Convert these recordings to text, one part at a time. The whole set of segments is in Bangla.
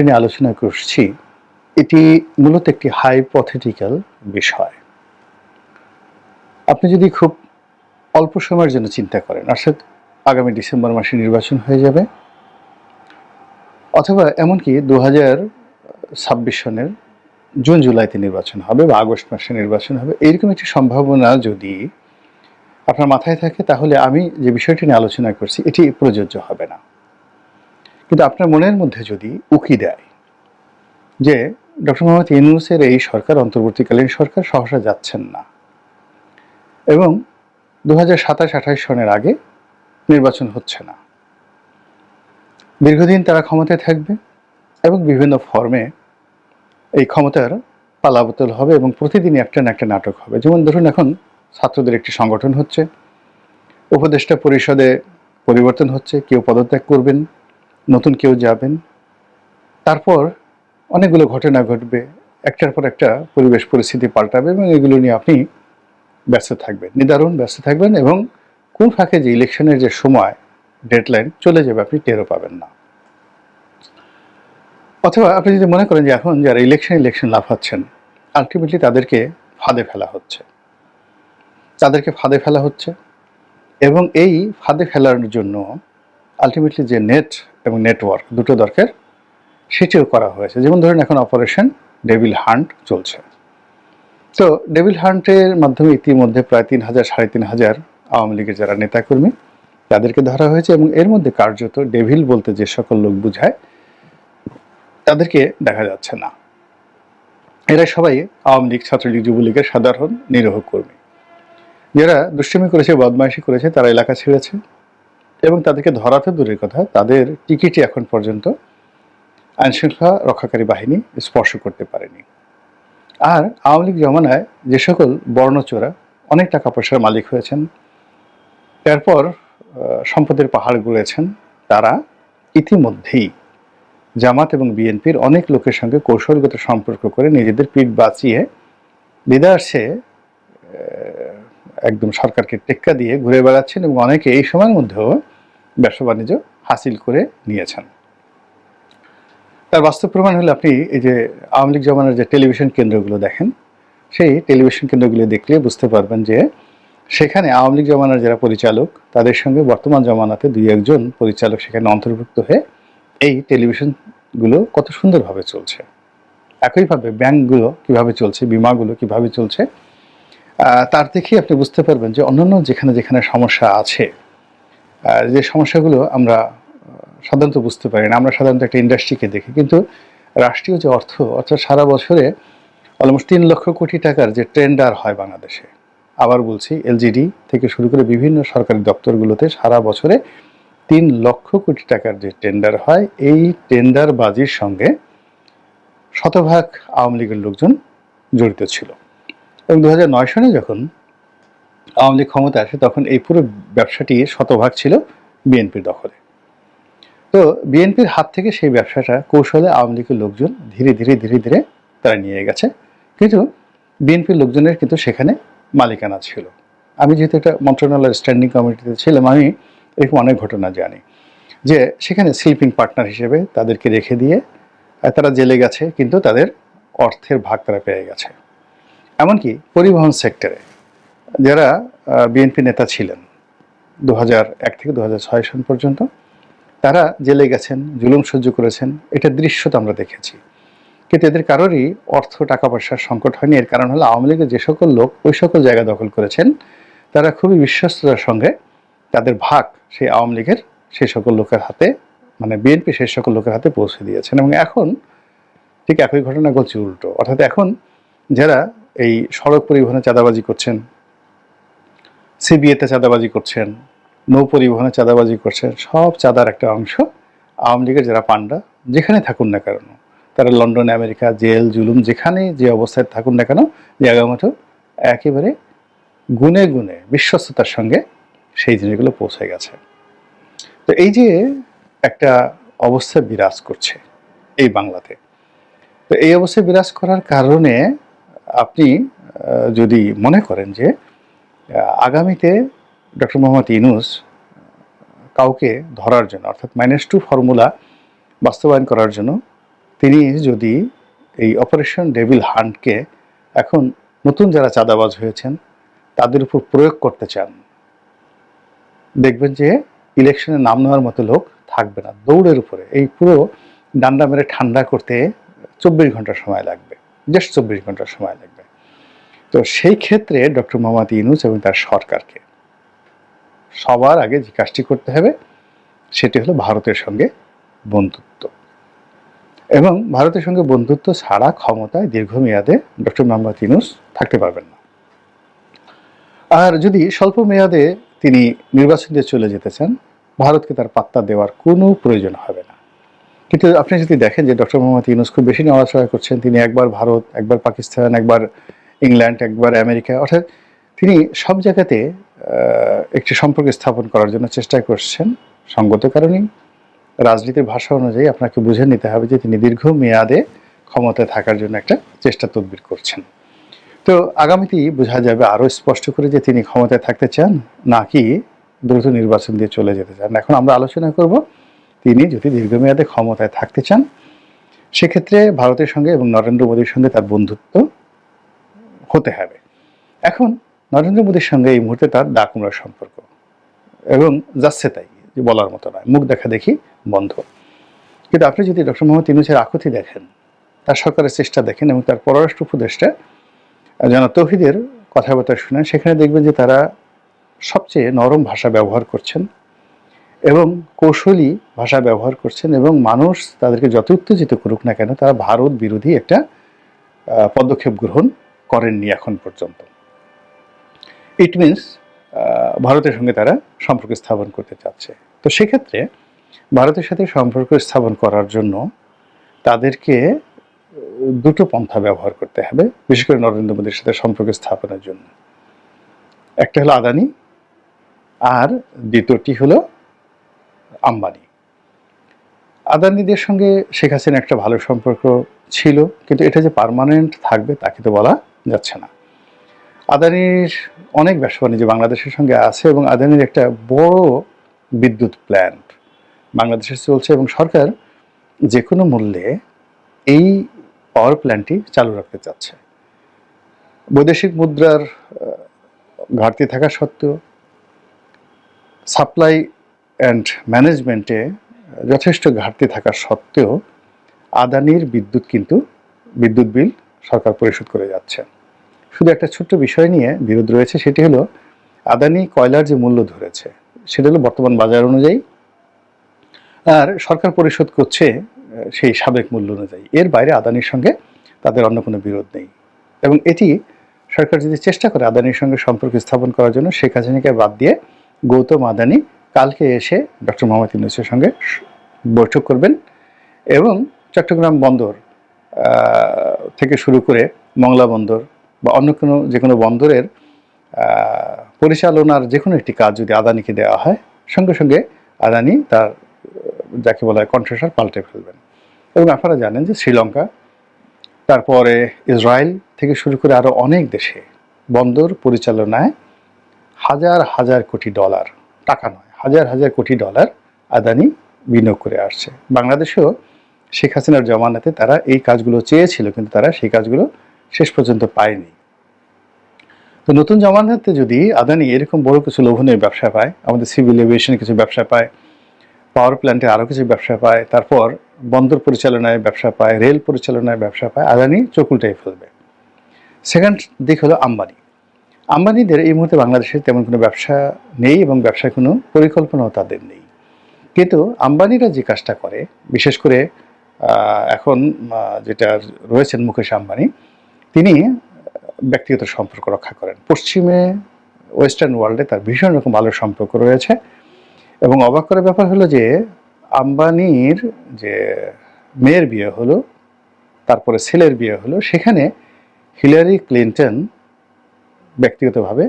নিয়ে আলোচনা করছি, এটি মূলত একটি হাইপথেটিক্যাল বিষয়। আপনি যদি খুব অল্প সময়ের জন্য চিন্তা করেন, অর্থাৎ আগামী ডিসেম্বর মাসে নির্বাচন হয়ে যাবে, অথবা এমনকি দু হাজার ছাব্বিশ সনের জুন, জুলাইতে নির্বাচন হবে বা আগস্ট মাসে নির্বাচন হবে এইরকম একটি সম্ভাবনা যদি আপনার মাথায় থাকে, তাহলে আমি যে বিষয়টি নিয়ে আলোচনা করছি, এটি প্রযোজ্য হবে না। কিন্তু আপনার মনের মধ্যে যদি উকি দেয় যে ডক্টর মোহাম্মদ ইউনুসের এই সরকার, অন্তর্বর্তীকালীন সরকার সহসা যাচ্ছেন না এবং দু হাজার সাতাশ আঠাশ সনের আগে নির্বাচন হচ্ছে না। দীর্ঘদিন তারা ক্ষমতায় থাকবে এবং বিভিন্ন ফর্মে এই ক্ষমতার পালাবতল হবে এবং প্রতিদিনই একটা না একটা নাটক হবে। যেমন ধরুন এখন ছাত্রদের একটি সংগঠন হচ্ছে, উপদেষ্টা পরিষদে পরিবর্তন হচ্ছে, কেউ পদত্যাগ করবেন নতুন কেউ যাবেন। তারপর অনেকগুলো ঘটনা ঘটবে, একটার পর একটা পরিবেশ পরিস্থিতি পাল্টাবে এবং এগুলো নিয়ে আপনি ব্যস্ত থাকবেন, নিদারুণ ব্যস্ত থাকবেন এবং কোন ফাঁকে যে ইলেকশনের যে সময়, ডেডলাইন চলে যাবে আপনি টেরও পাবেন না। অথবা আপনি যদি মনে করেন যে এখন যারা ইলেকশন ইলেকশন লাফাচ্ছেন আলটিমেটলি তাদেরকে ফাঁদে ফেলা হচ্ছে। তাদেরকে ফাঁদে ফেলা হচ্ছে এবং এই ফাঁদে ফেলার জন্য আলটিমেটলি যে নেট এবং নেটওয়ার্ক দুটো দরকার। সেটিও করা হয়েছে। যেমন ধরুন, এখন অপারেশন ডেভিল হান্ট চলছে। তো ডেভিল হান্টের মাধ্যমে ইতিমধ্যে প্রায় তিন হাজার, সাড়ে তিন হাজার আওয়ামী লীগের যারা নেতাকর্মী, তাদেরকে ধরা হয়েছে এবং এর মধ্যে কার্যত ডেভিল বলতে যে সকল লোক বুঝায়, তাদেরকে দেখা যাচ্ছে না। এরা সবাই আওয়ামী লীগ, ছাত্রলীগ, যুবলীগের সাধারণ নিরীহ কর্মী। যারা দুষ্টুমি করেছে, বদমাইশি করেছে, তারা এলাকা ছেড়েছে। এবং তাদেরকে ধরাতে দূরের কথা, তাদের টিকিটই এখন পর্যন্ত আইনশৃঙ্খলা রক্ষাকারী বাহিনী স্পর্শ করতে পারেনি। আর আওয়ামী লীগ জমানায় যে সকল বর্ণচোরা অনেক টাকা পয়সার মালিক হয়েছেন তারপর সম্পদের পাহাড় গড়েছেন তারা ইতিমধ্যেই জামাত এবং বিএনপির অনেক লোকের সঙ্গে কৌশলগত সম্পর্ক করে নিজেদের পিঠ বাঁচিয়ে বিদার্সে একদম সরকারকে টেক্কা দিয়ে ঘুরে বেড়াচ্ছেন এবং অনেকে এই সময়ের মধ্যেও ব্যবসা বাণিজ্য হাসিল করে নিয়েছেন। তার বাস্তব প্রমাণ হলে আপনি এই যে আওয়ামী লীগ জমানার যে টেলিভিশন কেন্দ্রগুলো দেখেন, সেই টেলিভিশন কেন্দ্রগুলো দেখলে বুঝতে পারবেন যে সেখানে আওয়ামী লীগ জমানার যারা পরিচালক, তাদের সঙ্গে বর্তমান জমানাতে দুই একজন পরিচালক সেখানে অন্তর্ভুক্ত হয়ে এই টেলিভিশনগুলো কত সুন্দরভাবে চলছে। একইভাবে ব্যাংকগুলো কীভাবে চলছে, বিমাগুলো কীভাবে চলছে তার দেখেই আপনি বুঝতে পারবেন যে অন্যান্য যেখানে যেখানে সমস্যা আছে যে সমস্যাগুলো আমরা সাধারণত বুঝতে পারি না, আমরা সাধারণত একটা ইন্ডাস্ট্রিকে দেখি। কিন্তু রাষ্ট্রীয় যে অর্থ, অর্থাৎ সারা বছরে অলমোস্ট তিন লক্ষ কোটি টাকার যে টেন্ডার হয় বাংলাদেশে, আবার বলছি এলজিডি থেকে শুরু করে বিভিন্ন সরকারি দপ্তরগুলোতে সারা বছরে তিন লক্ষ কোটি টাকার যে টেন্ডার হয়, এই টেন্ডার বাজির সঙ্গে শতভাগ আওয়ামী লীগের লোকজন জড়িত ছিল। এবং দু সনে যখন আওয়ামী লীগ ক্ষমতা আসে, তখন এই পুরো ব্যবসাটি শতভাগ ছিল বিএনপির দখলে। তো বিএনপির হাত থেকে সেই ব্যবসাটা কৌশলে আওয়ামী লীগের লোকজন ধীরে ধীরে ধীরে ধীরে তারা নিয়ে গেছে। কিন্তু বিএনপির লোকজনের কিন্তু সেখানে মালিকানা ছিল। আমি যেহেতু একটা মন্ত্রণালয়ের স্ট্যান্ডিং কমিটিতে ছিলাম, আমি এরকম অনেক ঘটনা জানি। যে সেখানে স্লিপিং পার্টনার হিসেবে তাদেরকে রেখে দিয়ে তারা জেলে গেছে, কিন্তু তাদের অর্থের ভাগ তারা পেয়ে গেছে। এমনকি পরিবহন সেক্টরে যারা বিএনপি নেতা ছিলেন দু এক থেকে দু সন পর্যন্ত, তারা জেলে গেছেন, জুলুম সহ্য করেছেন, এটা দৃশ্য তো আমরা দেখেছি। কিন্তু এদের কারোরই অর্থ টাকা পয়সার সংকট হয়নি। এর কারণ হলো আওয়ামী লীগের যে সকল লোক ওই সকল জায়গা দখল করেছেন, তারা খুবই বিশ্বস্ততার সঙ্গে তাদের ভাগ সেই আওয়ামী লীগের সেই সকল লোকের হাতে মানে বিএনপি সেই সকল লোকের হাতে পৌঁছে দিয়েছেন। এবং এখন ঠিক একই ঘটনা ঘটছে উল্টো। অর্থাৎ এখন যারা এই সড়ক পরিবহনে চাঁদাবাজি করছেন সিবিএতে চাঁদাবাজি করছেন নৌ পরিবহনে চাঁদাবাজি করছেন, সব চাঁদার একটা অংশ আওয়ামী লীগের যারা পান্ডা যেখানে থাকুন না কেন, তারা লন্ডন, আমেরিকা, জেল, জুলুম যেখানে যে অবস্থায় থাকুন না কেন জায়গা মতো একেবারে গুনে গুনে বিশ্বস্ততার সঙ্গে সেই জিনিসগুলো পৌঁছে গেছে। তো এই যে একটা অবস্থা বিরাজ করছে এই বাংলাতে, তো এই অবস্থায় বিরাজ করার কারণে আপনি যদি মনে করেন যে আগামীতে ডক্টর মোহাম্মদ ইনুস কাউকে ধরার জন্য, অর্থাৎ মাইনাস টু ফর্মুলা বাস্তবায়ন করার জন্য, তিনি যদি এই অপারেশন ডেভিল হান্টকে এখন নতুন যারা চাঁদাবাজ হয়েছেন, তাদের উপর প্রয়োগ করতে চান, দেখবেন যে ইলেকশনে নাম নেওয়ার মতো লোক থাকবে না। দৌড়ের উপরে, এই পুরো ডান্ডা মেরে ঠান্ডা করতে চব্বিশ ঘণ্টা সময় লাগবে জাস্ট চব্বিশ ঘণ্টা সময় লাগবে। তো সেই ক্ষেত্রে ডক্টর মোহাম্মদ ইউনুস এবং তার সরকারকে সবার আগে যে কাজটি করতে হবে, সেটি হলো ভারতের সঙ্গে বন্ধুত্ব। এবং ভারতের সঙ্গে বন্ধুত্ব ছাড়া ক্ষমতায় দীর্ঘমেয়াদে ডক্টর মোহাম্মদ ইউনুস থাকতে পারবেন না। আর যদি স্বল্প মেয়াদে তিনি নির্বাচন দিয়ে চলে যেতে চান, ভারতকে তার পাত্তা দেওয়ার কোনো প্রয়োজন হবে না। কিন্তু আপনি যদি দেখেন যে ডক্টর মোহাম্মদ ইউনুস খুব বেশি নড়াচড়া করছেন, তিনি একবার ভারত, একবার পাকিস্তান, একবার ইংল্যান্ড, একবার আমেরিকা, অর্থাৎ তিনি সব জায়গাতে একটি সম্পর্ক স্থাপন করার জন্য চেষ্টা করছেন সঙ্গত কারণেই রাজনীতির ভাষা অনুযায়ী আপনাকে বুঝে নিতে হবে যে তিনি দীর্ঘ মেয়াদে ক্ষমতায় থাকার জন্য একটা চেষ্টা তদবির করছেন। তো আগামীতেই বোঝা যাবে আরও স্পষ্ট করে যে তিনি ক্ষমতায় থাকতে চান নাকি দ্রুত নির্বাচন দিয়ে চলে যেতে চান। এখন আমরা আলোচনা করব তিনি যদি দীর্ঘমেয়াদে ক্ষমতায় থাকতে চান, সেক্ষেত্রে ভারতের সঙ্গে এবং নরেন্দ্র মোদীর সঙ্গে তার বন্ধুত্ব হতে হবে। এখন নরেন্দ্র মোদীর সঙ্গে এই মুহূর্তে তার ডাকুমরার সম্পর্ক। এবং যাচ্ছে তাই, যে বলার মতো নয়। মুখ দেখা দেখি বন্ধ। কিন্তু আপনি যদি ডক্টর মোহাম্মদ ইউনুসের আকুতি দেখেন, তার সরকারের চেষ্টা দেখেন এবং তার পররাষ্ট্র উপদেষ্টা যেন তৌহিদের কথাবার্তা শুনেন, সেখানে দেখবেন যে তারা সবচেয়ে নরম ভাষা ব্যবহার করছেন এবং কৌশলী ভাষা ব্যবহার করছেন এবং মানুষ তাদেরকে যত উত্তেজিত করুক না কেন, তারা ভারত বিরোধী একটা পদক্ষেপ গ্রহণ করেননি এখন পর্যন্ত। ইট মিনস ভারতের সঙ্গে তারা সম্পর্ক স্থাপন করতে চাচ্ছে। তো সেক্ষেত্রে ভারতের সাথে সম্পর্ক স্থাপন করার জন্য তাদেরকে দুটো পন্থা ব্যবহার করতে হবে, বিশেষ করে নরেন্দ্র মোদীর সাথে সম্পর্ক স্থাপনের জন্য। একটা হলো আদানি, আর দ্বিতীয়টি হলো আম্বানি। আদানিদের সঙ্গে শেখ হাসিনা একটা ভালো সম্পর্ক ছিল, কিন্তু এটা যে পার্মানেন্ট থাকবে তাকে তো বলা যাচ্ছে না। আদানির অনেক ব্যবসা বাণিজ্য বাংলাদেশের সঙ্গে আছে এবং আদানির একটা বড় বিদ্যুৎ প্ল্যান্ট বাংলাদেশে চলছে এবং সরকার যে কোনো মূল্যে এই পাওয়ার প্ল্যান্টটি চালু রাখতে চাচ্ছে। বৈদেশিক মুদ্রার ঘাটতি থাকা সত্ত্বেও সাপ্লাই অ্যান্ড ম্যানেজমেন্টে যথেষ্ট ঘাটতি থাকা সত্ত্বেও আদানির বিদ্যুৎ কিন্তু, বিদ্যুৎ বিল সরকার পরিশোধ করে যাচ্ছে। শুধু একটা ছোট্ট বিষয় নিয়ে বিরোধ রয়েছে, সেটি হলো আদানি কয়লার যে মূল্য ধরেছে, সেটা হলো বর্তমান বাজার অনুযায়ী। আর সরকার পরিশোধ করছে সেই সাবেক মূল্য অনুযায়ী। এর বাইরে আদানির সঙ্গে তাদের অন্য কোনো বিরোধ নেই। এবং এটি সরকার যদি চেষ্টা করে আদানির সঙ্গে সম্পর্ক স্থাপন করার জন্য, শেখ হাসিনাকে বাদ দিয়ে গৌতম আদানি কালকে এসে ডক্টর মোহাম্মদ ইউনুসের সঙ্গে বৈঠক করবেন। এবং চট্টগ্রাম বন্দর থেকে শুরু করে মংলা বন্দর বা অন্য কোনো যে কোনো বন্দরের পরিচালনার যে কোনো একটি কাজ যদি আদানিকে দেওয়া হয়, সঙ্গে সঙ্গে আদানি তার যাকে বলা হয় কণ্ঠস্বর পাল্টে ফেলবেন। এবং আপনারা জানেন যে শ্রীলঙ্কা, তারপরে ইসরায়েল থেকে শুরু করে আরও অনেক দেশে বন্দর পরিচালনায় হাজার হাজার কোটি ডলার, টাকা নয়, হাজার হাজার কোটি ডলার আদানি বিনিয়োগ করে আসছে। বাংলাদেশেও শেখ হাসিনার জমানাতে তারা এই কাজগুলো চেয়েছিল, কিন্তু তারা সেই কাজগুলো শেষ পর্যন্ত পায়নি। তো নতুন জমানাতে যদি আদানি এরকম বড় কিছু লোভনীয় ব্যবসা পায়, আমাদের সিভিল এভিয়েশনে কিছু ব্যবসা পায়, পাওয়ার প্ল্যান্টে আরও কিছু ব্যবসা পায়, তারপর বন্দর পরিচালনায় ব্যবসা পায়, রেল পরিচালনায় ব্যবসা পায়, আদানি চকুলটাই ফেলবে। সেকেন্ড দিক হলো আম্বানি। আম্বানিদের এই মুহূর্তে বাংলাদেশে তেমন কোনো ব্যবসা নেই এবং ব্যবসার কোনো পরিকল্পনাও তাদের নেই। কিন্তু আম্বানিরা যে কাজটা করে, বিশেষ করে এখন যেটা রয়েছেন মুকেশ আম্বানি, তিনি ব্যক্তিগত সম্পর্ক রক্ষা করেন। পশ্চিমে, ওয়েস্টার্ন ওয়ার্ল্ডে তার ভীষণ রকম ভালো সম্পর্ক রয়েছে এবং অবাক করার ব্যাপার হলো যে, আম্বানির যে মেয়ের বিয়ে হলো, তারপরে ছেলের বিয়ে হলো, সেখানে হিলারি ক্লিন্টন ব্যক্তিগতভাবে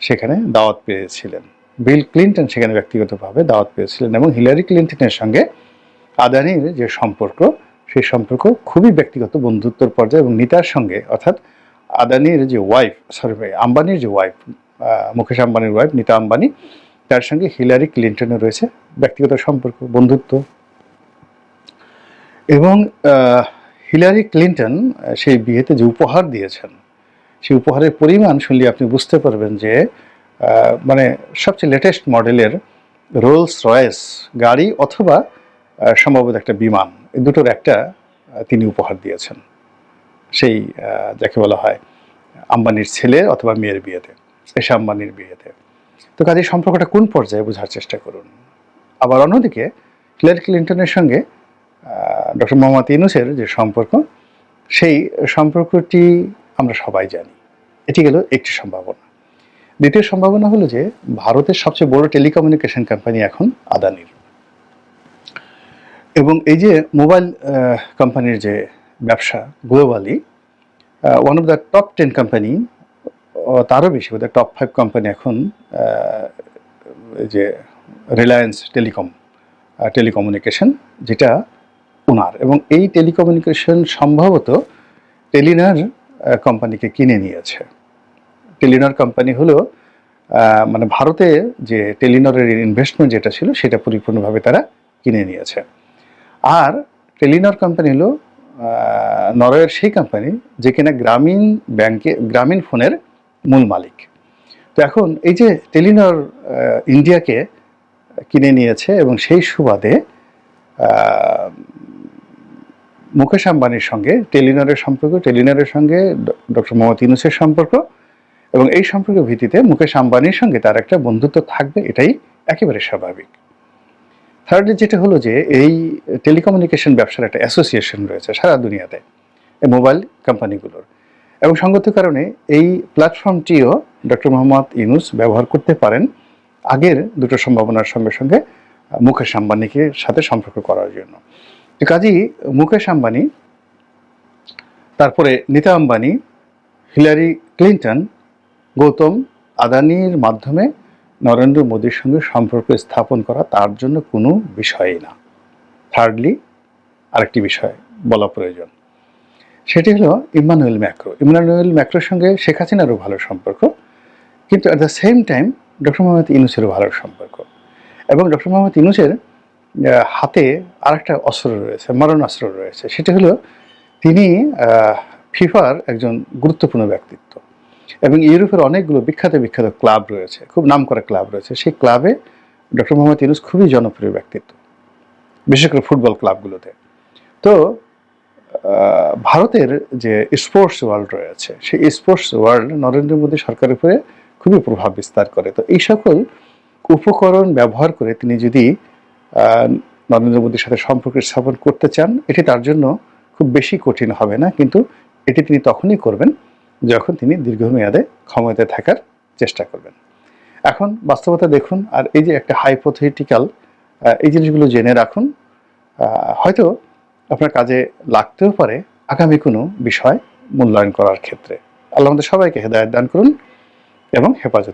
সেখানে দাওয়াত পেয়েছিলেন। বিল ক্লিন্টন সেখানে ব্যক্তিগতভাবে দাওয়াত পেয়েছিলেন এবং হিলারি ক্লিন্টনের সঙ্গে আদানির যে সম্পর্ক, সেই সম্পর্ক খুবই ব্যক্তিগত বন্ধুত্বর পর্যায়ে এবং নিতার সঙ্গে, অর্থাৎ আদানির যে ওয়াইফ সরি আম্বানির যে ওয়াইফ মুকেশ আম্বানির ওয়াইফ নিতা আম্বানি, তার সঙ্গে হিলারি ক্লিন্টনের রয়েছে ব্যক্তিগত সম্পর্ক, বন্ধুত্ব। এবং হিলারি ক্লিন্টন সেই বিয়েতে যে উপহার দিয়েছেন, সেই উপহারের পরিমাণ শুনলে আপনি বুঝতে পারবেন যে মানে সবচেয়ে লেটেস্ট মডেলের রোলস রয়েস গাড়ি অথবা সম্ভবত একটা বিমান। এই দুটোর একটা তিনি উপহার দিয়েছেন। সেই যাকে বলা হয় আম্বানির ছেলে অথবা মেয়ের বিয়েতে এসে আম্বানির বিয়েতে। তো কাজে সম্পর্কটা কোন পর্যায়ে বোঝার চেষ্টা করুন। আবার অন্যদিকে, হিলারি ক্লিন্টনের সঙ্গে ডক্টর মোহাম্মদ ইউনুসের যে সম্পর্ক, সেই সম্পর্কটি আমরা সবাই জানি। এটি গেল একটি সম্ভাবনা। দ্বিতীয় সম্ভাবনা হলো যে, ভারতের সবচেয়ে বড় টেলিকমিউনিকেশন কোম্পানি এখন আদানির। এবং এই যে মোবাইল কোম্পানির যে ব্যবসা globally one of the top ten company তারও বেশি বোধহয় টপ ফাইভ কোম্পানি এখন যে রিলায়েন্স টেলিকম টেলিকমিউনিকেশন যেটা ওনার। এবং এই টেলিকমিউনিকেশন সম্ভবত টেলিনার কোম্পানিকে কিনে নিয়েছে। টেলিনার কোম্পানি হলো মানে ভারতে যে টেলিনরের ইনভেস্টমেন্ট যেটা ছিল, সেটা পরিপূর্ণভাবে তারা কিনে নিয়েছে। আর টেলিনর কোম্পানি হলো নরওয়ের সেই কোম্পানি যে কিনা গ্রামীণ ব্যাংকে, গ্রামীণ ফোনের মূল মালিক। তো এখন এই যে টেলিনর ইন্ডিয়াকে কিনে নিয়েছে এবং সেই সুবাদে মুকেশ আম্বানির সঙ্গে টেলিনরের সম্পর্ক টেলিনরের সঙ্গে ডক্টর মোহাম্মদ ইউনুসের সম্পর্ক এবং এই সম্পর্কের ভিত্তিতে মুকেশ আম্বানির সঙ্গে তার একটা বন্ধুত্ব থাকবে, এটাই একেবারে স্বাভাবিক। থার্ডলি যেটা হলো যে এই টেলিকমিউনিকেশন ব্যবসার একটা অ্যাসোসিয়েশন রয়েছে সারা দুনিয়াতে, এই মোবাইল কোম্পানিগুলোর এবং সঙ্গত কারণে এই প্ল্যাটফর্মটিও ডক্টর মোহাম্মদ ইউনুস ব্যবহার করতে পারেন আগের দুটো সম্ভাবনার সঙ্গে সঙ্গে মুকেশ আম্বানিকে সাথে সম্পর্ক করার জন্য। কাজেই মুকেশ আম্বানি, তারপরে নীতা আম্বানি, হিলারি ক্লিন্টন, গৌতম আদানির মাধ্যমে নরেন্দ্র মোদীর সঙ্গে সম্পর্ক স্থাপন করা তার জন্য কোনো বিষয়ই না। থার্ডলি আরেকটি বিষয় বলা প্রয়োজন। সেটি হলো ইমানুয়েল ম্যাক্রো। ইমানুয়েল ম্যাক্রোর সঙ্গে শেখ হাসিনারও ভালো সম্পর্ক, কিন্তু at the same time doctor Mohammad ইনুসেরও ভালো সম্পর্ক। এবং ডক্টর মোহাম্মদ ইনুসের হাতে আরেকটা অস্ত্র রয়েছে মারণ অস্ত্র রয়েছে। সেটি হলো তিনি ফিফার একজন গুরুত্বপূর্ণ ব্যক্তিত্ব। এবং ইউরোপের অনেকগুলো বিখ্যাত বিখ্যাত ক্লাব রয়েছে, খুব নাম করা ক্লাব রয়েছে। সেই ক্লাবে ডক্টর মোহাম্মদ ইউনুস খুবই জনপ্রিয় ব্যক্তিত্ব, বিশেষ করে ফুটবল ক্লাবগুলোতে। তো ভারতের যে স্পোর্টস ওয়ার্ল্ড রয়েছে, সেই স্পোর্টস ওয়ার্ল্ড নরেন্দ্র মোদী সরকারের উপরে খুবই প্রভাব বিস্তার করে। তো এই সকল উপকরণ ব্যবহার করে তিনি যদি নরেন্দ্র মোদীর সাথে সম্পর্ক স্থাপন করতে চান, এটি তার জন্য খুব বেশি কঠিন হবে না, কিন্তু এটি তিনি তখনই করবেন যখন তিনি দীর্ঘমেয়াদে ক্ষমতায় থাকার চেষ্টা করবেন। এখন বাস্তবতা দেখুন, আর এই যে একটা হাইপোথেটিক্যাল এই জিনিসগুলো জেনে রাখুন হয়তো আপনার কাজে লাগতেও পারে আগামী কোনো বিষয় মূল্যায়ন করার ক্ষেত্রে। আল্লাহ আমাদের সবাইকে হেদায়ত দান করুন এবং হেফাজত